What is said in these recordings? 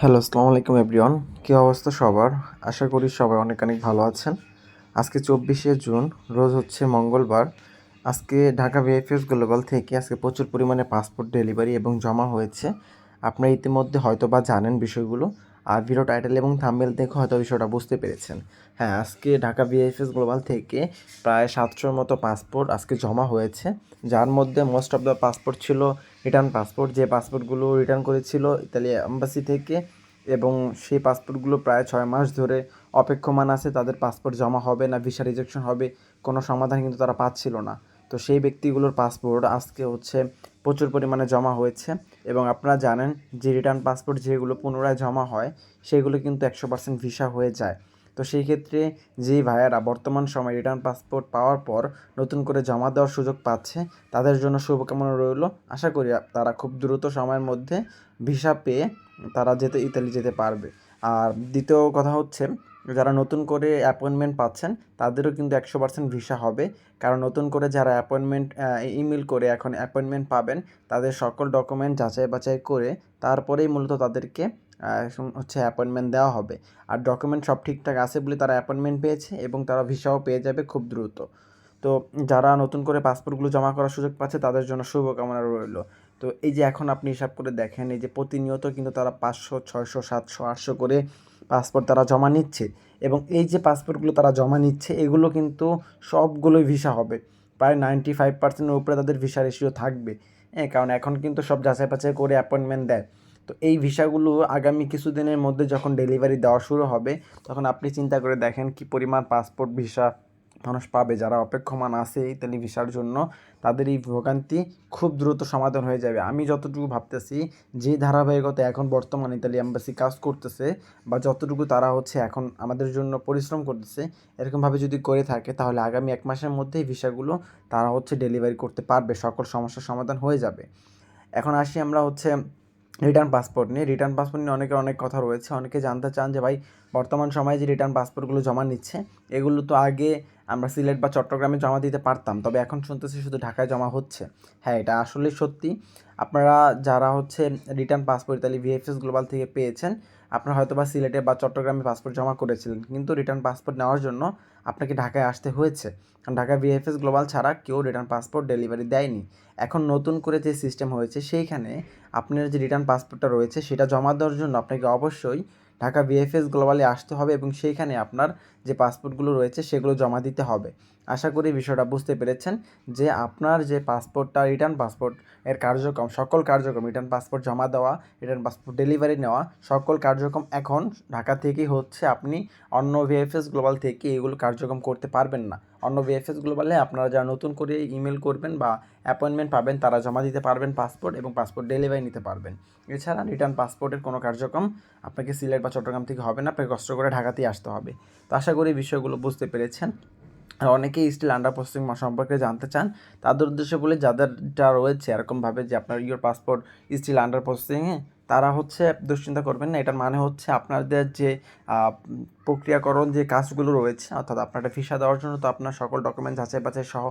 Hello, আসসালামু আলাইকুম everyone. কী অবস্থা সবার? আশা করি সবাই অনেক অনেক ভালো আছেন। আজকে চব্বিশে জুন, রোজ হচ্ছে মঙ্গলবার। আজকে ঢাকা ভিএফএস গ্লোবাল থেকে আজকে প্রচুর পরিমাণে পাসপোর্ট ডেলিভারি এবং জমা হয়েছে। আপনারা ইতিমধ্যে হয়তো বা জানেন বিষয়গুলো। আর ভিডিও টাইটেল এবং থাম্বেল দেখে হয়তো বিষয়টা বুঝতে পেরেছেন। হ্যাঁ আজকে ঢাকা ভিএফএস গ্লোবাল থেকে প্রায় সাতশোর মতো পাসপোর্ট আজকে জমা হয়েছে, যার মধ্যে মোস্ট অফ দ্য পাসপোর্ট ছিল রিটার্ন পাসপোর্ট যে পাসপোর্টগুলো রিটার্ন করেছিল ইতালি এম্বাসি থেকে, এবং সেই পাসপোর্টগুলো প্রায় ছয় মাস ধরে অপেক্ষমান আছে, তাদের পাসপোর্ট জমা হবে না ভিসা রিজেকশন হবে, কোনো সমাধান কিন্তু তারা পাচ্ছিল না। তো সেই ব্যক্তিগুলোর পাসপোর্ট আজকে হচ্ছে প্রচুর পরিমাণে জমা হয়েছে এবং আপনারা জানেন যে রিটার্ন পাসপোর্ট যেগুলো পুনরায় জমা হয়, সেগুলো কিন্তু একশো পার্সেন্ট ভিসা হয়ে যায়। তো সেই ক্ষেত্রে যেই ভাইয়ারা বর্তমান সময় রিটার্ন পাসপোর্ট পাওয়ার পর নতুন করে জমা দেওয়ার সুযোগ পাচ্ছে, তাদের জন্য শুভকামনা রইল। আশা করি তারা খুব দ্রুত সময়ের মধ্যে ভিসা পেয়ে তারা যেতে ইতালি যেতে পারবে। আর দ্বিতীয় কথা হচ্ছে যারা নতুন করে অ্যাপয়েন্টমেন্ট পাচ্ছেন, তাদেরও কিন্তু একশো পার্সেন্ট ভিসা হবে। কারণ নতুন করে যারা অ্যাপয়েন্টমেন্ট ইমেল করে এখন অ্যাপয়েন্টমেন্ট পাবেন, তাদের সকল ডকুমেন্ট যাচাই বাছাই করে তারপরেই মূলত তাদেরকে হচ্ছে অ্যাপয়েন্টমেন্ট দেওয়া হবে। আর ডকুমেন্ট সব ঠিকঠাক আছে বলে তারা অ্যাপয়েন্টমেন্ট পেয়েছে এবং তারা ভিসাও পেয়ে যাবে খুব দ্রুত। তো যারা নতুন করে পাসপোর্টগুলো জমা করার সুযোগ পাচ্ছে, তাদের জন্য শুভকামনা রইল। তো এই যে এখন আপনি হিসাব করে দেখেন, এই যে প্রতিনিয়ত কিন্তু তারা পাঁচশো, ছয়শো, সাতশো, আটশো করে পাসপোর্ট তারা জমা নিচ্ছে এবং এই যে পাসপোর্টগুলো তারা জমা নিচ্ছে, এগুলো কিন্তু সবগুলোই ভিসা হবে। প্রায় নাইনটি ফাইভ পার্সেন্টের উপরে তাদের ভিসা রেশিও থাকবে। হ্যাঁ কারণ এখন কিন্তু সব যাচাই বাছাই করে অ্যাপয়েন্টমেন্ট দেয়। তো এই ভিসাগুলো আগামী কিছুদিনের মধ্যে যখন ডেলিভারি দেওয়া শুরু হবে, তখন আপনি চিন্তা করে দেখেন কি পরিমাণ পাসপোর্ট ভিসা মানুষ পাবে যারা অপেক্ষমান আছে ইতালি ভিসার জন্য, তাদের এই ভোগান্তি খুব দ্রুত সমাধান হয়ে যাবে। আমি যতটুকু ভাবতেছি, যে ধারাবাহিকতা এখন বর্তমান ইতালি অ্যাম্বাসি কাজ করতেছে বা যতটুকু তারা হচ্ছে এখন আমাদের জন্য পরিশ্রম করতেছে, এরকমভাবে যদি করে থাকে, তাহলে আগামী এক মাসের মধ্যেই ভিসাগুলো তারা হচ্ছে ডেলিভারি করতে পারবে, সকল সমস্যার সমাধান হয়ে যাবে। এখন আসি আমরা হচ্ছে রিটার্ন পাসপোর্ট নিয়ে। রিটার্ন পাসপোর্ট নিয়ে অনেকের অনেক কথা রয়েছে। অনেকে জানতে চান যে ভাই, বর্তমান সময়ে যে রিটার্ন পাসপোর্টগুলো জমা নিচ্ছে, এগুলো তো আগে আমরা সিলেট বা চট্টগ্রামে জমা দিতে পারতাম। তবে এখন শুনতেছি শুধু ঢাকায় জমা হচ্ছে। হ্যাঁ এটা আসলে সত্যি। আপনারা যারা হচ্ছে রিটার্ন পাসপোর্ট, তাহলে ভিএফএস গ্লোবাল থেকে পেয়েছেন, আপনারা হয়তো বা সিলেটে বা চট্টগ্রামে পাসপোর্ট জমা করেছিলেন। কিন্তু রিটার্ন পাসপোর্ট নেওয়ার জন্য আপনাকে ঢাকায় আসতে হয়েছে। কারণ ঢাকা ভিএফএস গ্লোবাল ছাড়া কেউ রিটার্ন পাসপোর্ট ডেলিভারি দেয়নি। এখন নতুন করে যে সিস্টেম হয়েছে, সেইখানে আপনার যে রিটার্ন পাসপোর্টটা রয়েছে, সেটা জমা দেওয়ার জন্য আপনাকে অবশ্যই ঢাকা বিএফএস গ্লোবালে আসতে হবে এবং সেইখানে আপনার যে পাসপোর্টগুলো রয়েছে সেগুলো জমা দিতে হবে। আশা করি বিষয়টা বুঝতে পেরেছেন যে আপনার যে পাসপোর্টটা রিটার্ন পাসপোর্ট এর কার্যক্রম, সকল কার্যক্রম রিটার্ন পাসপোর্ট জমা দেওয়া রিটার্ন পাসপোর্ট ডেলিভারি নেওয়া, সকল কার্যক্রম এখন ঢাকা থেকেই হচ্ছে আপনি অন্য ভিএফএস গ্লোবাল থেকে এগুলো কার্যক্রম করতে পারবেন না। অন্য ভিএফএস গ্লোবালে আপনারা যারা নতুন করে ইমেল করবেন বা অ্যাপয়েন্টমেন্ট পাবেন, তারা জমা দিতে পারবেন পাসপোর্ট এবং পাসপোর্ট ডেলিভারি নিতে পারবেন। এছাড়া রিটার্ন পাসপোর্টের কোনো কার্যক্রম আপনাকে সিলেট বা চট্টগ্রাম থেকে হবে না, আপনাকে কষ্ট করে ঢাকাতেই আসতে হবে। তো আশা করি বিষয়গুলো বুঝতে পেরেছেন। আর অনেকেই স্টিল আন্ডার প্রসেসিং সম্পর্কে জানতে চান, তাদের উদ্দেশ্যে বলে যাদেরটা রয়েছে এরকমভাবে যে আপনার ইয়োর পাসপোর্ট স্টিল আন্ডার প্রসেসিংয়ে তারা হচ্ছে দুশ্চিন্তা করবেন না। এটার মানে হচ্ছে আপনাদের যে প্রক্রিয়াকরণ যে কাজগুলো রয়েছে, অর্থাৎ আপনার ভিসা দেওয়ার জন্য তো আপনার সকল ডকুমেন্ট যাচাই বাছাই সহ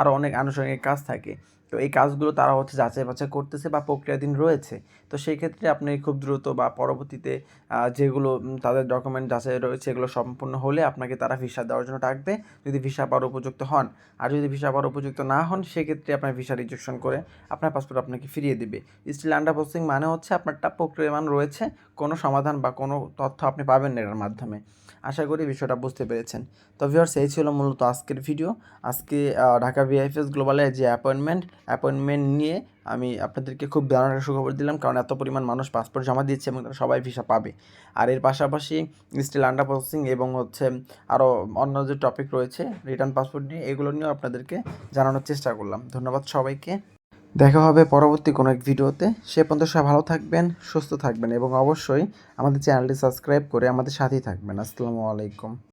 আরও অনেক আনুষঙ্গিক কাজ থাকে। তো এই কাজগুলো তারা হচ্ছে যাচাই বাছাই করতেছে বা প্রক্রিয়াধীন রয়েছে। তো সেই ক্ষেত্রে আপনি খুব দ্রুত বা পরবর্তীতে যেগুলো তাদের ডকুমেন্ট যাচাই রয়েছে, এগুলো সম্পূর্ণ হলে আপনাকে তারা ভিসা দেওয়ার জন্য ডাকবে। যদি ভিসা পাওয়ার উপযুক্ত হন। আর যদি ভিসা পাওয়ার উপযুক্ত না হন, সেক্ষেত্রে আপনার ভিসা রিজেকশন করে আপনার পাসপোর্ট আপনাকে ফিরিয়ে দিবে। স্টিল আন্ডার প্রসেসিং মানে হচ্ছে আপনারটা প্রক্রিয়ামান রয়েছে, কোনো সমাধান বা কোনো তথ্য আপনি পাবেন না এটার মাধ্যমে। আশা করি বিষয়টা বুঝতে পেরেছেন। তো ভিওর্স এই ছিল মূলত আজকের ভিডিও আজকে ঢাকা ভিআইএফএস গ্লোবালের যে অ্যাপয়েন্টমেন্ট অ্যাপয়েন্টমেন্ট নিয়ে আমি আপনাদেরকে খুব দারুণ সুখবর দিলাম। কারণ এত পরিমাণ মানুষ পাসপোর্ট জমা দিচ্ছে এবং তারা সবাই ভিসা পাবে। আর এর পাশাপাশি স্টিল আন্ডার প্রসেসিং এবং হচ্ছে আরও অন্য যে টপিক রয়েছে রিটার্ন পাসপোর্ট নিয়ে, এগুলো নিয়েও আপনাদেরকে জানানোর চেষ্টা করলাম। ধন্যবাদ সবাইকে। দেখা হবে পরবর্তী কোনো এক ভিডিওতে। সে পর্যন্ত সবাই ভালো থাকবেন, সুস্থ থাকবেন এবং অবশ্যই আমাদের চ্যানেলটি সাবস্ক্রাইব করে আমাদের সাথেই থাকবেন। আসসালামু আলাইকুম।